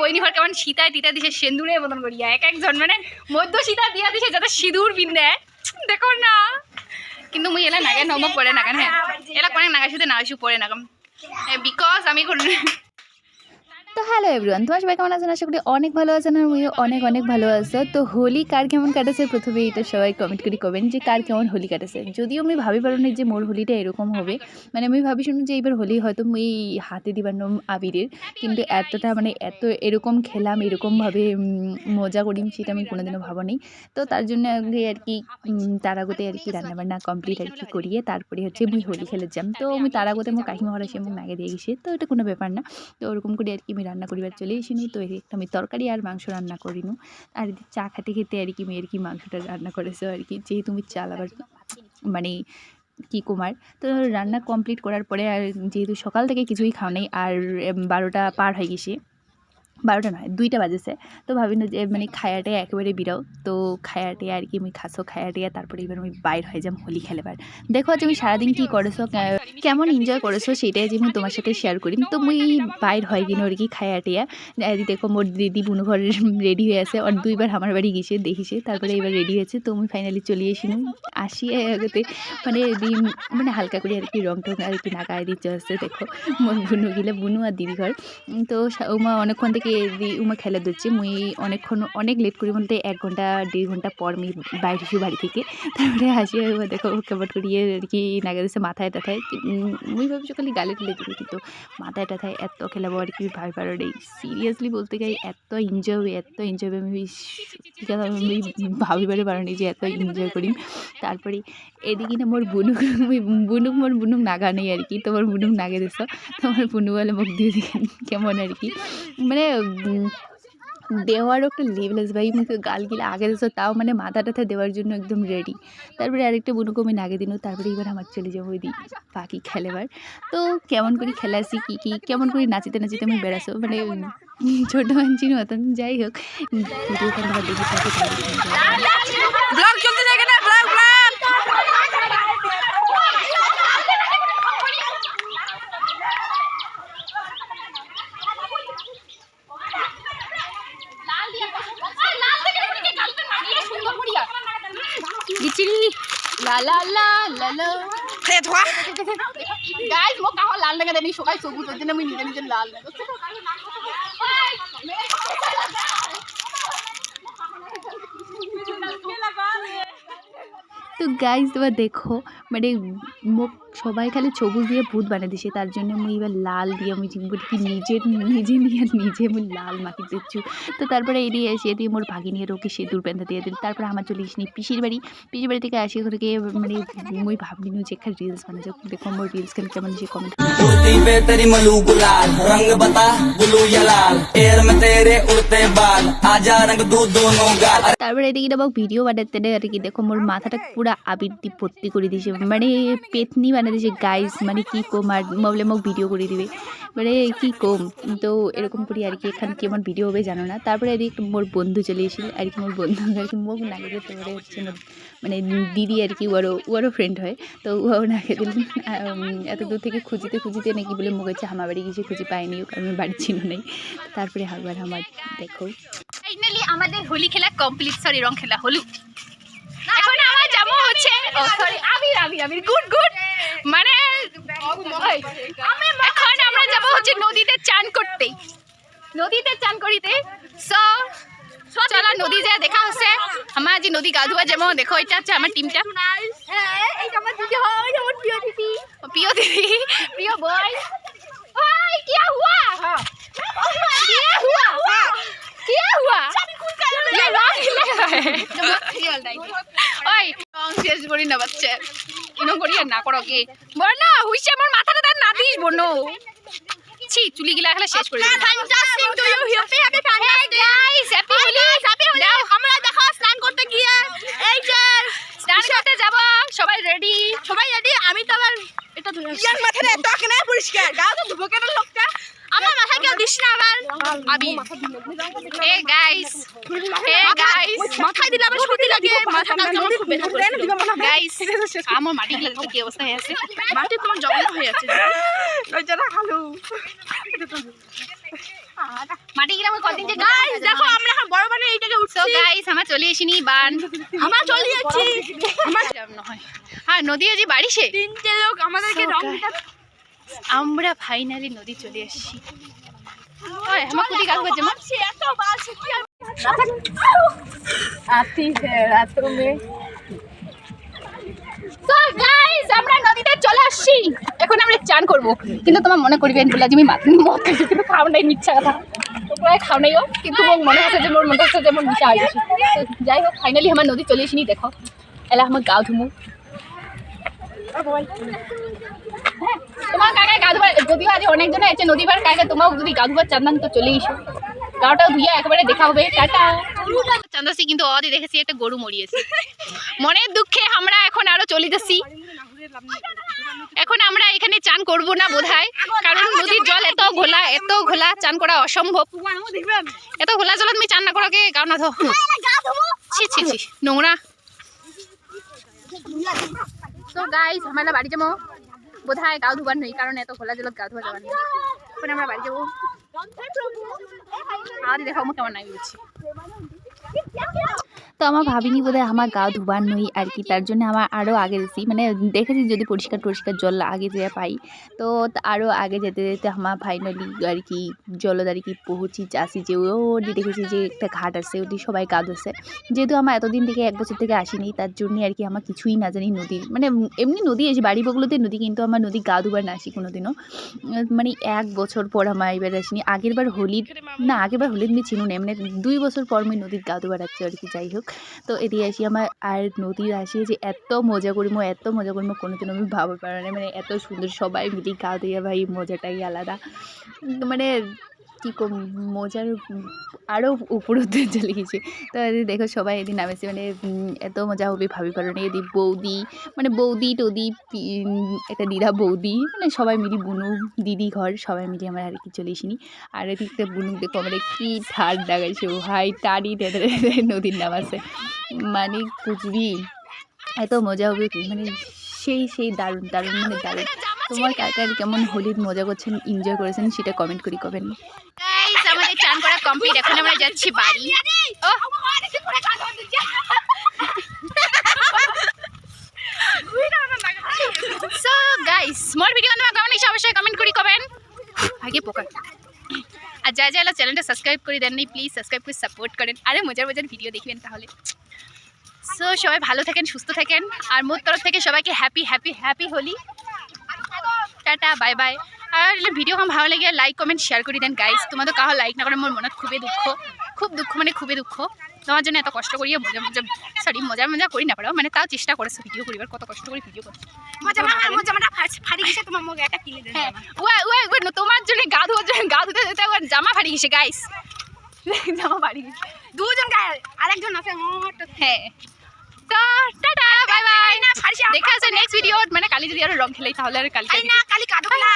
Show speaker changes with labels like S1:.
S1: বইনি ঘর কেমন সীতায় তিতা দিছে সেন্দুরের মতন করিয়া। এক একজন মানে মধ্য সীতা দিয়া দিছে যাতে সিঁদুর পিন্ধে দেখো না। কিন্তু মুই এলা নাগে নম পড়ে নাগান হ্যাঁ। এলা কোনে নাগা শুধু নাগাইছু পড়ে নাগাম। বিকজ আমি কোন
S2: তো হ্যালো এভরিওয়ান তোমার সবাই কেমন আছেন? আশা করি অনেক ভালো আছেন আর আমিও অনেক অনেক ভালো আছো। তো হোলি কার কেমন কাটেছে? প্রথমে এটা সবাই কমেন্ট করে কমেন্ট যে কার কেমন হোলি কাটেছে। যদিও আমি ভাবি পারো না যে মোর হোলিটা এরকম হবে। মানে আমি ভাবি শুনুন যে এইবার হোলি হয়তো মুই হাতে দিবার নম আবিরের। কিন্তু এতটা মানে এত এরকম খেলাম এরকমভাবে মজা করিম সেটা আমি কোনোদিনও ভাবা নেই তো তার জন্য আগে আর কি উম, তার আগতে আর কি রান্নাবান্না কমপ্লিট আর কি করিয়ে তারপরে হচ্ছে আমি হোলি খেলে যাম। তো আমি তার আগতে আমার হরা সে মোক নাগে দিয়ে গেছে। তো এটা কোনো ব্যাপার না। তো ওরকম করে আর কি আমি রান্না করিবার চলে এসিনি তো একটা আমি তরকারি আর মাংস রান্না করি করিনু। আর চা খেতে খেতে আর কি মেয়ের কি মাংসটা রান্না করেছে আর কি। যেহেতু আমি চাল আবার মানে কি কুমার, তো রান্না কমপ্লিট করার পরে আর যেহেতু সকাল থেকে কিছুই খাওয়া নেই, আর বারোটা পার হয়ে গেছে। বারোটা নয়, দুইটা বাজেছে। তো ভাবিনি যে মানে খায়াটে একেবারে বিরাও তো খায়াটে আর কি আমি খাসো খায়াটে তারপরে এবার আমি বাইর হয়ে যাম হোলি খেলেবার দেখো আজ আমি সারাদিন কী করেছ কেমন এনজয় করেছ সেটাই যে আমি তোমার সাথে শেয়ার করি। তো মুই বাইর হয় কিনা আর কি খায়াটিয়া দেখো মোর দিদি বুনু ঘর রেডি হয়ে আছে, আর দুইবার আমার বাড়ি গিয়েছে, দেখিছে, তারপরে এবার রেডি হয়েছে। তো আমি ফাইনালি চলে এসিনু আসি মানে মানে হালকা করে আর কি রং টং আর কি নাগায় দিচ্ছে দেখো। মোর বুনু গিলে, বুনু আর দিদি ঘর। তো উমা অনেকক্ষণ থেকে দি- উমা খেলা দিচ্ছে মুই অনেকক্ষণ, অনেক লেট করি বলতে এক ঘণ্টা, দেড় ঘণ্টা পর আমি বাইরে এসে বাড়ি থেকে। তারপরে উমা দেখো কেমন করিয়ে আর কি নাগা দিচ্ছে মাথায় টাথায় মুই ভাবছি খালি গালে ঠেলে দিবি, কিন্তু মাথায় টাথায় এত খেলাবো আর কি ভাবি পারো নেই সিরিয়াসলি বলতে গেলে এত এনজয় হবে, এত এনজয় হবে, আমি কথা আমি ভাবিবারে পারো নি যে এত এনজয় করি। তারপরে এদিকে না মোর বুনুক, মুই বুনুক, মোর বুনুক নাগা নেই আর কি, তোমার বুনুক নাগে দিছ, তোমার বুনু বলে মুখ দিয়ে কেমন আর কি। মানে দেওয়ারও একটা লেভেল আছে ভাই। মুখে গাল গিলে আগে দিছো তাও মানে মাথা টাথা দেওয়ার জন্য একদম রেডি তারপরে আরেকটা বুনুকে আমি নাগে দিনু তারপরে এবার আমার চলে যাব ওই দিক পাখি খেলেবার তো কেমন করে খেলাছি কী কী, কেমন করে নাচিতে নাচিতে আমি বেড়াছো? মানে ছোটো মানছির মতন যাই হোক।
S1: লা লা লা হে ধোয়া। গাইস মো কাহ লাল লাগা দেনি? সকাল সবুজ হইতে না আমি নিজে নিজে লাল লাগা।
S2: তো গাইজ এবার দেখো মানে মোক সবাই খালি সবুজ দিয়ে ভূত বানিয়ে দিছে তার জন্য মুই এবার লাল দিয়ে আমি চিন্তা করি কি নিজে নিজে নিয়ে নিজে মুই লাল মাখি দিচ্ছু তো তারপরে এদিকে এসে দিয়ে মোর ভাগিনিয়ে ওকে সিঁদুর পেঁধা দিয়ে দিল তারপরে আমার চলে এসে পিসির বাড়ি পিসির বাড়ি থেকে আসি করে গিয়ে মানে মুই ভাবলিনু যে একটা রিলস বানাতে দেখো মোর রিলস কেন কেমন সে কমেন্ট
S3: कुर्ती पे तेरी मलू गुलाल रंग बता ब्लू या लाल एयर में तेरे उड़ते बाल आजा रंग दू दोनों गाल
S2: তারপরে এদিকে না মোক ভিডিও বানাতে দেয় আর কি দেখো মোর মাথাটা পুরো আবির দিয়ে ভর্তি করে দিয়েছে মানে পেতনি বানিয়ে দিয়েছে গাইস মানে কি কম আর বলে মোক ভিডিও করে দিবে। মানে কি কম তো এরকম করি আর কি এখানে কেমন ভিডিও হবে জানো না। তারপরে এদিকে মোর বন্ধু চলে এসেছিল আর কি মোর বন্ধু আর কি মোক নাগে দিতে পারে হচ্ছে মানে দিদি আর কি ওরও ওরও ফ্রেন্ড হয়। তো ও নাগে দিল এত দূর থেকে খুঁজিতে খুঁজিতে নাকি বলে মোক হচ্ছে আমার বাড়ি গেছে খুঁজে পাইনি কারণ বাড়ি ছিল নাই। তারপরে আবার আমার দেখো।
S1: ফাইনালি আমাদের হোলি খেলা কমপ্লিট সরি রং খেলা হলু নামও হচ্ছে ও সরি আমি আমি আমি গুড গুড মানে এখন আমরা যাব হচ্ছে নদীতে চান করতে। নদীতে চান করিতে। সো চলো নদী যায় দেখা হচ্ছে। আমার যে নদী গা ধোয়া যেমন দেখো এটা হচ্ছে আমার টিমটা প্রিয় দিদি প্রিয় হুয়া? হুয়া? হুয়া? শেষ করি না বাচ্চা। ইনো করি আর না করো কি? বল না হুইছে আমার মাথাটা তার না দিস বনো ছি চুলি গিলা খেলা শেষ করে fantastic to you happy happy fantastic guys happy Holi happy Holi আমরা দেখো স্নান করতে গিয়ে এই যে স্নান করতে যাব সবাই রেডি সবাই রেডি আমি তো আবার এটা
S4: ইয়ার মাথাটা এত কেন পরিষ্কার গাও তো ধুবো কেন লোকটা
S1: আমার মাথায় কেউ দিস না আবার আমি হে গাইস হে গাইস
S4: মাথায় দিলে আবার সর্দি লাগে। মাথাটা যেমন খুব ব্যথা করে
S1: গাইস আমার মাটি গিলা দেখো কি অবস্থা হয়ে আছে?
S4: মাটি তোমার জগন্ন হয়ে আছে। লজ্জা না খালু
S1: মাটি গ্রামে কদিন যে
S4: গাইস দেখো আমরা এখন বড় বানে এইটাকে উঠছি।
S1: গাইস আমরা চলে এসিনি বান।
S4: আমরা চলে যাচ্ছি।
S1: আমার হ্যাঁ নদী আজি বাড়িছে।
S4: তিনটে লোক আমাদেরকে রং
S1: আমরা ফাইনালি নদী চলে এসেছি। তো গাইস আমরা নদীতে চলে আসছি। এখন আমরা চান করব। কিন্তু তোমার মনে করবেন বলে যে আমি মাত মদ খাইছি কিন্তু খাও নাই মিথ্যা কথা। তোমরা খাও নাই কিন্তু মনে হচ্ছে যে মোর মনে হচ্ছে যে মোর মিশা হয়ে গেছে। যাই হোক ফাইনালি আমার নদী চলে এসিনি দেখো এলা আমার গাও ধুমু। তোমার কাকায় গা ধোবার যদিও আজ অনেকজন আছে নদী পার কাকা তোমাও যদি গা ধোবার চান তো চলে এসো। গাওটাও ধুইয়া একেবারে দেখা হবে, টাটা। চান্দাসি কিন্তু অদি দেখেছি, একটা গরু মরিয়েছে। মনের দুঃখে আমরা এখন আরও চলিতেছি। এখন আমরা এখানে চান করব না বোধহয়, কারণ নদীর জল এত ঘোলা এত ঘোলা, চান করা অসম্ভব। এত ঘোলা জল তুমি চান না করাকে গাও না ছি ছি ছি, নোংরা। তো গাইস আমরা বাড়ি যাব। বোধহয় গা ধোবার নেই, কারণ এত খোলা জলত গা ধোয়া যাবার নেই আমরা বাড়ি যাব। আর দেখাও কেমন নাই বলছি।
S2: তো আমার ভাবিনি বোধহয় আমার গা ধোবার নই আর কি, তার জন্য আমার আরও আগে গেছি মানে দেখেছি যদি পরিষ্কার টরিষ্কার জল আগে যেয়ে পাই, তো আরও আগে যেতে যেতে আমার ফাইনালি আর কি জলদ আর কি পৌঁছি আসি যে ওটি দেখেছি যে একটা ঘাট আছে, ওটি সবাই গা ধোছে, যেহেতু আমার এতদিন থেকে এক বছর থেকে আসিনি, তার জন্য আর কি আমার কিছুই না জানি নদীর মানে এমনি নদী এসে বাড়ি বগুলোতে নদী, কিন্তু আমার নদী গা ধোবার না আসি কোনোদিনও মানে এক বছর পর আমার এবার আসিনি আগের বার হোলির, না আগেবার হোলির আমি চিনু না মানে দুই বছর পর আমি নদীর গা ধোবার আছে আর কি, যাই হোক। তো এটি আসি আমার আর নদীর আসি যে এত মজা করিমো এত মজা করিমো কোনোদিন আমি ভাবতে পারি না। মানে এত সুন্দর সবাই মিলে গা দিয়ে ভাই মজাটাই আলাদা। মানে কী কম, মজার আরও উপর চলে গেছে। তো দেখো সবাই এদিন নামেছে মানে এত মজা হবে ভাবি পারো না এদিক বৌদি মানে বৌদি টৌদি একটা দিদা বৌদি মানে সবাই মিলি বুনু, দিদি ঘর, সবাই মিলে আমরা আর কি চলে এসিনি আর এদিকটা বুনুক দেখো আমরা কি ঠার ডাকাইছে ভাই টেনে নদীর নাম আছে। মানে কুচবি এত মজা হবে মানে সেই সেই দারুণ দারুণ মানে দারুণ। তোমার কাকার কেমন হোলির মজা করছেন এনজয় করেছেন সেটা কমেন্ট করি
S1: আমাদের চান করা কমপ্লিট এখন আমরা যাচ্ছি বাড়ি। ও সো গাইস স্মল ভিডিও তোমার কেমন কমেন্ট করি কবেন আগে আর যা যা চ্যানেলটা সাবস্ক্রাইব করে দেন নাই প্লিজ সাবস্ক্রাইব করে সাপোর্ট করেন। আরে মজার মজার ভিডিও দেখবেন তাহলে। সো সবাই ভালো থাকেন, সুস্থ থাকেন। আর মোর তরফ থেকে সবাইকে happy happy happy Holi tata bye bye আর ভিডিও কম ভালো লাগে লাইক কমেন্ট শেয়ার করে দেন গাইস তোমাদের কাহো লাইক না করে মোর মনত খুবই দুঃখ। খুব দুঃখ মানে খুবই দুঃখ। তোমার জন্য এত কষ্ট করিয়ে মজা মজা সরি মজা মজা করি না পারো? মানে তাও চেষ্টা করেছ ভিডিও করিবার কত কষ্ট করে ভিডিও করছ।
S4: তোমার
S1: জন্য গা ধোয়ার জন্য গা ধুতে জামা ফাড়ি গেছে গাইস জামা ফাড়ি গেছে
S4: দুজন গায়ে আরেকজন আছে
S1: হ্যাঁ। তো টাটা বাই বাই দেখা আছে নেক্সট ভিডিওত মানে কালি যদি আৰু রং খেলাই তাহলে আর কালকে
S4: কালি না কালি কাটো খেলা